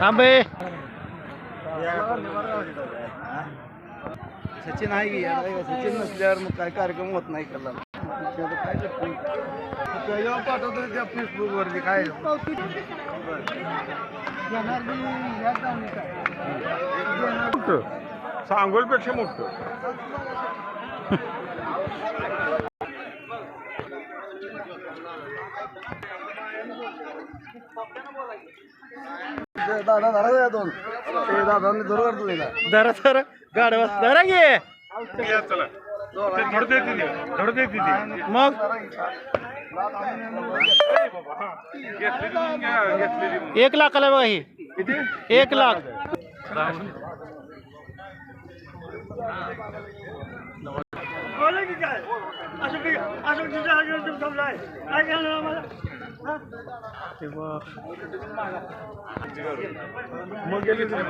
थांबे. सचिन आहे की? यार सचिन नसल्यावर मग काय कार्यक्रम होत नाही कला काय पाठवतो त्या फेसबुक वरती काय सांगोलपेक्षा मोठं. दादा धरा दोन. ते दादाने धरू तुला जरा जरा गाडवा जरा घे या चला. ते धडते तिथे. धडते तिथे. मग? घेतलेली मग घ्या, घेतलेली मग. एक लाखाला बघा ही एक लाख तेव्हा मग गेली तिथे